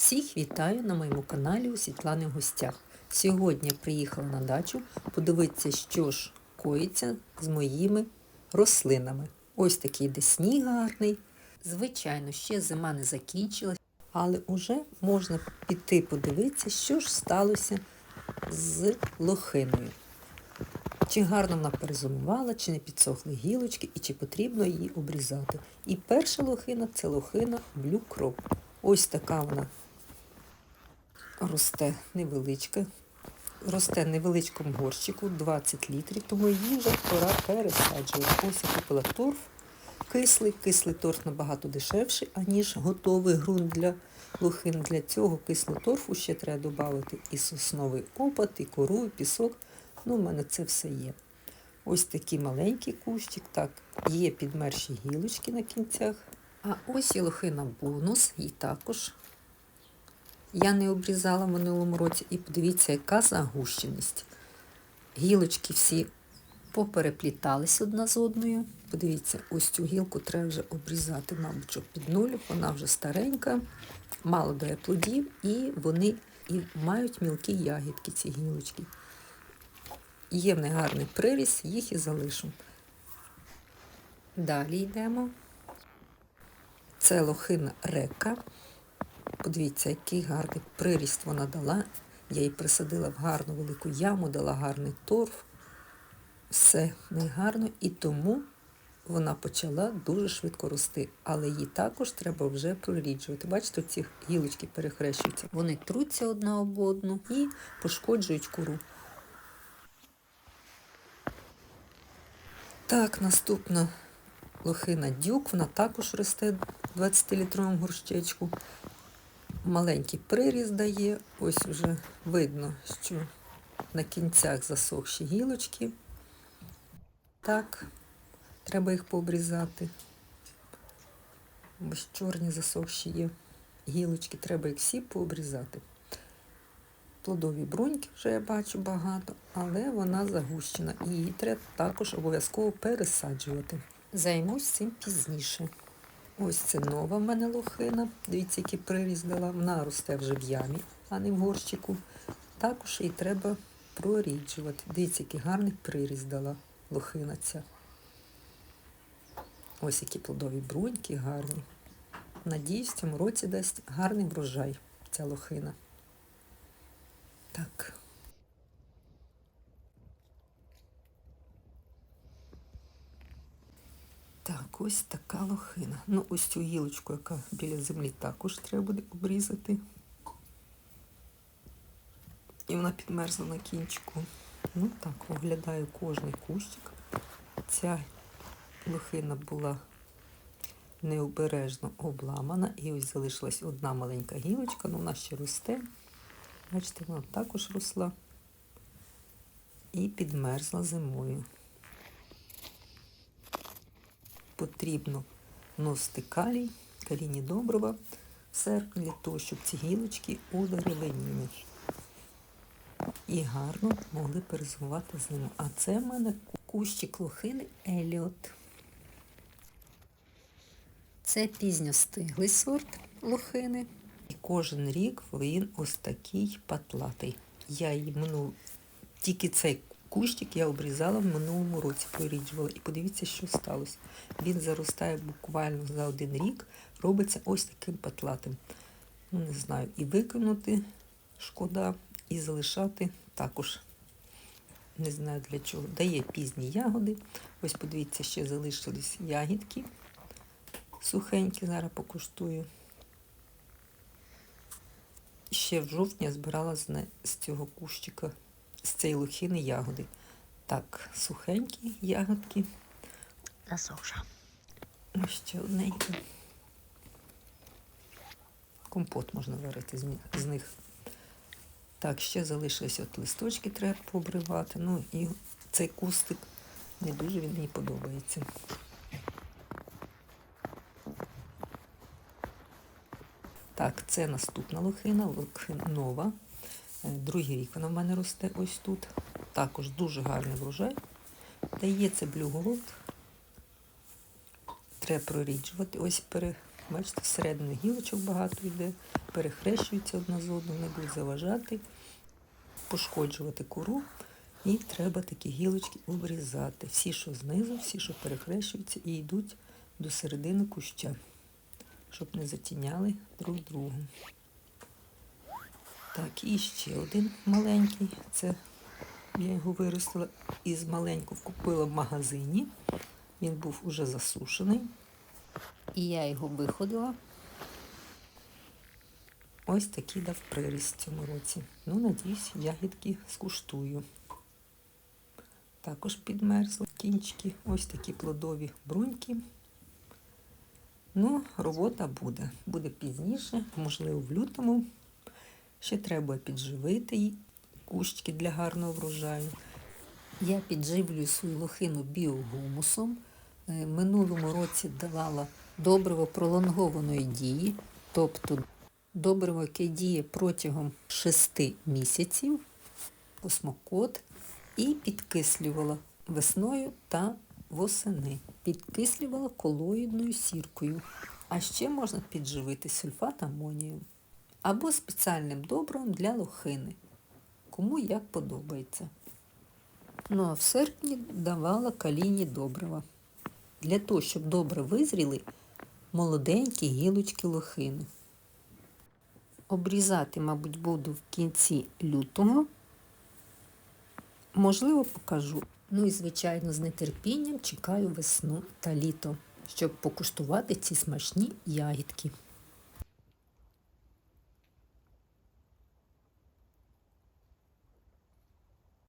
Всіх вітаю на моєму каналі у Світлани в гостях. Сьогодні приїхала на дачу подивитися, що ж коїться з моїми рослинами. Ось такий йде сніг гарний. Звичайно, ще зима не закінчилась, але вже можна піти подивитися, що ж сталося з лохиною. Чи гарно вона перезимувала, чи не підсохли гілочки, і чи потрібно її обрізати. І перша лохина це лохина Crop. Ось така вона росте невеличка. Росте невеличкому горщику 20 літрів, тому вже пора пересаджувати. Ось я купила торф кислий. Кислий торф набагато дешевший, аніж готовий ґрунт для лохин. Для цього кислого торфу ще треба додати і сосновий опад, і кору, і пісок. Ну, у мене це все є. Ось такий маленький кущик, так, є підмерші гілочки на кінцях. А ось і лохина бонус, і також я не обрізала в минулому році. І подивіться, яка загущеність. Гілочки всі попереплітались одна з одною. Подивіться, ось цю гілку треба вже обрізати, мабуть, під нуль. Вона вже старенька, мало дає плодів, і вони і мають мілкі ягідки, ці гілочки. Є в них гарний приріс, їх і залишу. Далі йдемо. Це лохина река. Подивіться, який гарний приріст вона дала. Я її присадила в гарну велику яму, дала гарний торф. Все негарно і тому вона почала дуже швидко рости. Але її також треба вже проріджувати. Бачите, ці гілочки перехрещуються. Вони труться одна об одну і пошкоджують кору. Так, наступна лохина дюк, вона також росте в 20-літровому горщечку. Маленький приріз дає. Ось вже видно, що на кінцях засохші гілочки. Так, треба їх пообрізати. Ось чорні засохші є гілочки, треба їх всі пообрізати. Плодові бруньки вже я бачу багато, але вона загущена і її треба також обов'язково пересаджувати. Займусь цим пізніше. Ось це нова в мене лохина. Дивіться, який приріз дала. Вона росте вже в ямі, а не в горщику. Також її треба проріджувати. Дивіться, який гарний приріз дала лохина ця. Ось які плодові бруньки гарні. Надіюсь, в цьому році дасть гарний врожай ця лохина. Так. Так, ось така лохина. Ну, ось цю гілочку, яка біля землі, також треба буде обрізати. І вона підмерзла на кінчику. Ну так, виглядає кожний кущик. Ця лохина була необережно обламана. І ось залишилась одна маленька гілочка, але вона ще росте. Бачите, вона також росла і підмерзла зимою. Потрібно вносити калій, калійні добрива в серпні для того, щоб ці гілочки удеревеніли і гарно могли перезимувати зиму. А це в мене кущик лохини Еліот. Це пізньостиглий сорт лохини. І кожен рік він ось такий патлатий. Я її минул... Тільки цей кущик я обрізала в минулому році, поріджувала. І подивіться, що сталося. Він заростає буквально за один рік, робиться ось таким патлатим. Ну, не знаю, і викинути шкода, і залишати також. Не знаю для чого. Дає пізні ягоди. Ось подивіться, ще залишились ягідки. Сухенькі, зараз покуштую. Ще в жовтні я збирала з, цього кущика, з цієї лохини ягоди. Так, сухенькі ягодки. Засохша. Ось ще одненька. Компот можна варити з, них. Так, ще залишились от листочки, треба побривати. Ну і цей кустик не дуже він мені подобається. Так, це наступна лохина, лохина нова. Е, Другий рік вона в мене росте ось тут. Також дуже гарний врожай. Дається блюголд. Треба проріджувати. Ось пере, бачите, всередину гілочок багато йде. перехрещуються одна з одною, не будуть заважати, пошкоджувати кору. І треба такі гілочки обрізати. Всі, що знизу, всі, що перехрещуються, і йдуть до середини куща, щоб не затіняли друг другу. Так, і ще один маленький. Це я його виростила із маленького купила в магазині. Він був уже засушений. І я його виходила. Ось такий дав приріст в цьому році. Ну, надіюсь, ягідки скуштую. Також підмерзли кінчики. Ось такі плодові бруньки. Ну, робота буде. Буде пізніше, можливо, в лютому. Ще треба підживити її, кущики для гарного врожаю. Я підживлюю свою лохину біогумусом. Е, Минулому році давала добриво пролонгованої дії, тобто добриво, яке діє протягом 6 місяців, космокод, і підкислювала весною та восени. Підкислювала колоїдною сіркою. А ще можна підживити сульфат амонію або спеціальним добривом для лохини. Кому як подобається. Ну а в серпні давала калійні добрива. Для того, щоб добре визріли молоденькі гілочки лохини. Обрізати, мабуть, буду в кінці лютого. Можливо, покажу. Ну і, звичайно, з нетерпінням чекаю весну та літо, щоб покуштувати ці смачні ягідки.